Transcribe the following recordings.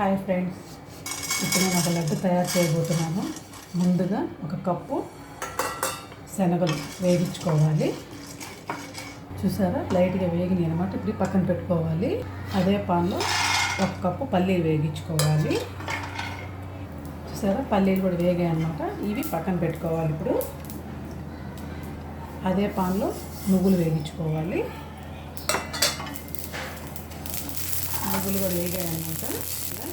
Hi friends. ఇప్పుడు నేను ఒక లడ్డు తయారు చేయబోతున్నాను. ముందుగా ఒక కప్పు శనగలు వేగించుకోవాలి. చూసారా? లైట్గా వేగినాయి అనమాట ఇప్పుడు పక్కన పెట్టుకోవాలి. అదే పాన్లో ఒక కప్పు పల్లీలు వేగించుకోవాలి. చూసారా? పల్లీలు కూడా వేగాయి అనమాట ఇవి పక్కన పెట్టుకోవాలి ఇప్పుడు. అదే పాన్లో నువ్వులు వేగించుకోవాలి. పువ్వులు కూడా వేగాయి అనమాట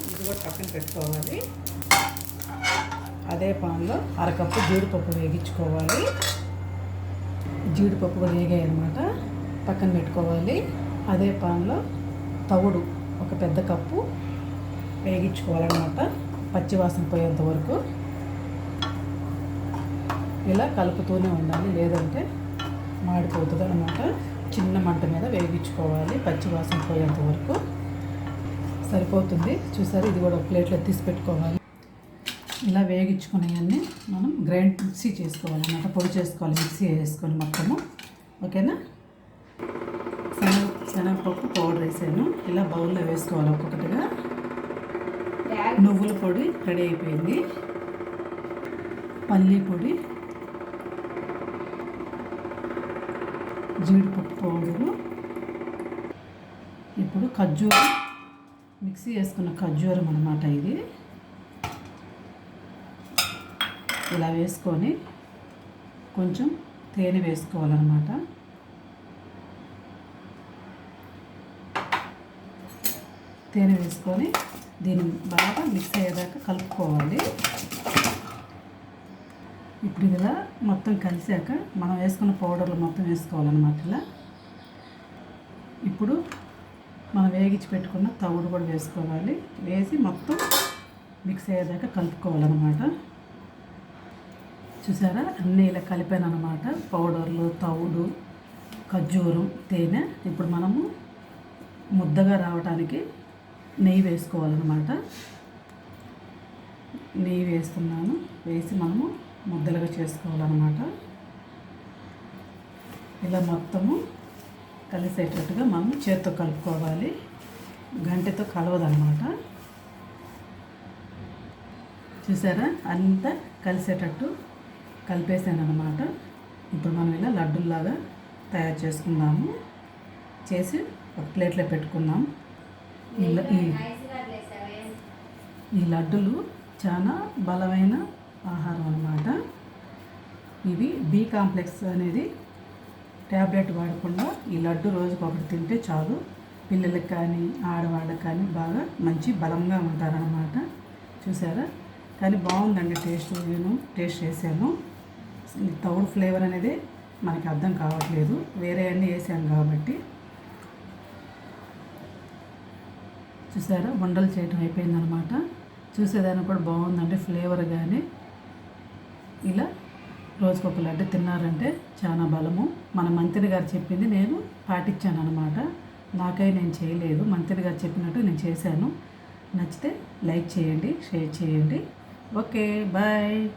ఇది కూడా పక్కన పెట్టుకోవాలి. అదే పాన్లో అరకప్పు జీడిపప్పు వేగించుకోవాలి. జీడిపప్పు కూడా వేగాయి అనమాట పక్కన పెట్టుకోవాలి. అదే పాన్లో తవుడు ఒక పెద్ద కప్పు వేగించుకోవాలన్నమాట. పచ్చివాసన పోయేంత వరకు. ఇలా కలుపుతూనే ఉండాలి. లేదంటే మాడిపోతుంది అనమాట చిన్న మంట మీద వేగించుకోవాలి. పచ్చివాసన పోయేంత వరకు. సరిపోతుంది. చూసారు? ఇది కూడా ఒక ప్లేట్లో తీసి పెట్టుకోవాలి. ఇలా వేగించుకునేవన్నీ మనం గ్రైండ్ మిక్సీ చేసుకోవాలన్నమాట పొడి చేసుకోవాలి మిక్సీ వేసుకొని మొత్తము. ఓకేనా? శనగ శనగపప్పు పౌడర్ వేసాను. ఇలా బౌల్లో వేసుకోవాలి ఒక్కొక్కటిగా. నువ్వుల పొడి రెడీ అయిపోయింది. పల్లీ పొడి జీడిపప్పు పౌడరు. ఇప్పుడు ఖర్జూరం మిక్సీ వేసుకున్న ఖర్జూరం అనమాట ఇది. ఇలా వేసుకొని కొంచెం తేనె వేసుకోవాలన్నమాట. తేనె వేసుకొని దీన్ని బాగా మిక్స్ అయ్యేదాకా కలుపుకోవాలి. ఇప్పుడు ఇలా మొత్తం కలిసాక మనం వేసుకున్న పౌడర్లు మొత్తం వేసుకోవాలన్నమాట ఇలా. ఇప్పుడు మనం వేగించి పెట్టుకున్న తవుడు కూడా వేసుకోవాలి. వేసి మొత్తం మిక్స్ అయ్యేదాకా కలుపుకోవాలన్నమాట. చూసారా? అన్నీ ఇలా కలిపాను అనమాట పౌడర్లు తవుడు ఖర్జూరం తేనె. ఇప్పుడు మనము ముద్దగా రావడానికి నెయ్యి వేసుకోవాలన్నమాట. నెయ్యి వేస్తున్నాను. వేసి మనము ముద్దలుగా చేసుకోవాలన్నమాట. ఇలా మొత్తము కలిసేటట్టుగా మనం చేత్తో కలుపుకోవాలి. గంటెతో కలవదన్నమాట. చూసారా? అంతా కలిసేటట్టు కలిపేసాను అనమాట ఇప్పుడు మనం ఇలా లడ్డుల్లాగా తయారు చేసుకుందాము. చేసి ఒక ప్లేట్లో పెట్టుకుందాం. ఈ ఈ లడ్డులు చాలా బలమైన ఆహారం అన్నమాట. ఇవి బి కాంప్లెక్స్ అనేది ట్యాబ్లెట్ వాడకుండా ఈ లడ్డు రోజుకి ఒకటి తింటే చాలు. పిల్లలకి కానీ ఆడవాళ్ళకి కానీ బాగా మంచి బలంగా ఉంటారనమాట చూసారా? కానీ బాగుందండి టేస్ట్. నేను టేస్ట్ చేశాను. తౌడు ఫ్లేవర్ అనేది మనకి అర్థం కావట్లేదు. వేరే అన్నీ వేసాను కాబట్టి. చూసారా? వండలు చేయటం అయిపోయిందనమాట చూసేదానికి కూడా బాగుందండి ఫ్లేవర్ కానీ ఇలా రోజుకొక లడ్డు తిన్నారంటే చాలా బలము. మన మంత్రి గారు చెప్పింది నేను పాటించాను అనమాట నాకై నేను చేయలేదు. మంత్రి గారు చెప్పినట్టు నేను చేశాను. నచ్చితే లైక్ చేయండి షేర్ చేయండి. Okay bye.